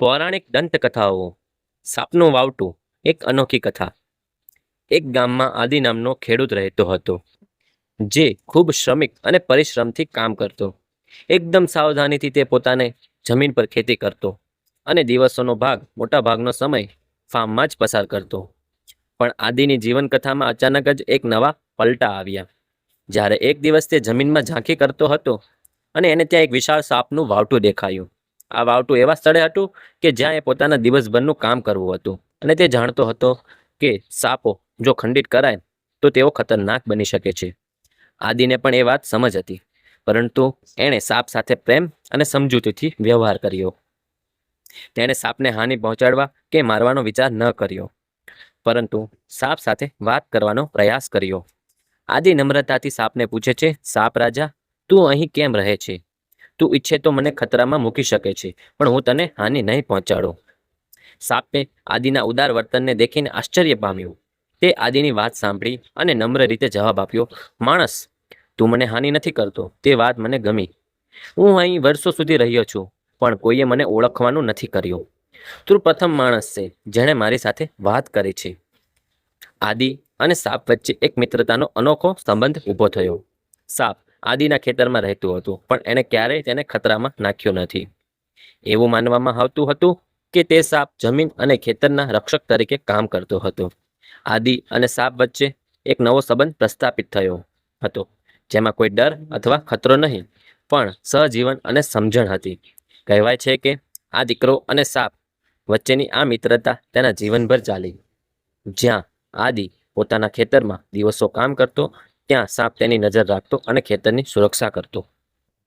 પૌરાણિક દંતકથાઓ, સાપનું વાવટું, એક અનોખી કથા. એક ગામમાં આદિ નામનો ખેડૂત રહેતો હતો, જે ખૂબ શ્રમિક અને પરિશ્રમથી કામ કરતો. એકદમ સાવધાનીથી તે પોતાને જમીન પર ખેતી કરતો અને દિવસોનો ભાગ, મોટા ભાગનો સમય ફાર્મમાં જ પસાર કરતો. પણ આદિની જીવનકથામાં અચાનક જ એક નવા પલટા આવ્યા. જ્યારે એક દિવસ તે જમીનમાં ઝાંખી કરતો હતો અને એને ત્યાં એક વિશાળ સાપનું વાવટું દેખાયું. આ વાવટું એવા સ્થળે હતું કે જ્યાં એ પોતાના દિવસભરનું કામ કરવું હતું. અને તે જાણતો હતો કે સાપો જો ખંડિત કરાય તો તેઓ ખતરનાક બની શકે છે. આદિને પણ એ વાત સમજ હતી. પરંતુ એણે સાપ સાથે પ્રેમ અને સમજૂતીથી વ્યવહાર કર્યો. તેણે સાપને હાનિ પહોંચાડવા કે મારવાનો વિચાર ન કર્યો. પરંતુ સાપ સાથે વાત કરવાનો પ્રયાસ કર્યો. આદિ નમ્રતાથી સાપને પૂછે છે, સાપ રાજા, તું અહીં કેમ રહે છે? તું ઈચ્છે તો મને ખતરામાં મૂકી શકે છે, પણ હું તને હાનિ નહીં પહોંચાડું. સાપે આદિના ઉદાર વર્તનને દેખીને આશ્ચર્ય પામ્યું. તે આદિની વાત સાંભળી અને નમ્ર રીતે જવાબ આપ્યો, માણસ, તું મને હાનિ નથી કરતો, તે વાત મને ગમી. હું અહીં વર્ષો સુધી રહ્યો છું, પણ કોઈએ મને ઓળખવાનું નથી કર્યું. તું પ્રથમ માણસ છે, જેણે મારી સાથે વાત કરી છે. આદિ અને સાપ વચ્ચે એક મિત્રતાનો અનોખો સંબંધ ઊભો થયો. સાપ આદિના ખેતરમાં રહેતું હતું, પણ એણે ક્યારેય તેને ખતરામાં નાખ્યું નથી. એવું માનવામાં આવતું હતું કે તે સાપ જમીન અને ખેતરના રક્ષક તરીકે કામ કરતો હતો. આદિ અને સાપ વચ્ચે એક નવો સંબંધ પ્રસ્થાપિત થયો હતો, જેમાં કોઈ ડર અથવા ખતરો નહીં, પણ સહજીવન અને સમજણ હતી. કહેવાય છે કે આ દીકરો અને સાપ વચ્ચેની આ મિત્રતા તેના જીવનભર ચાલી. જ્યાં આદિ પોતાના ખેતરમાં દિવસો કામ કરતો ત્યાં સાપ તેની નજર રાખતો અને ખેતરની સુરક્ષા કરતો.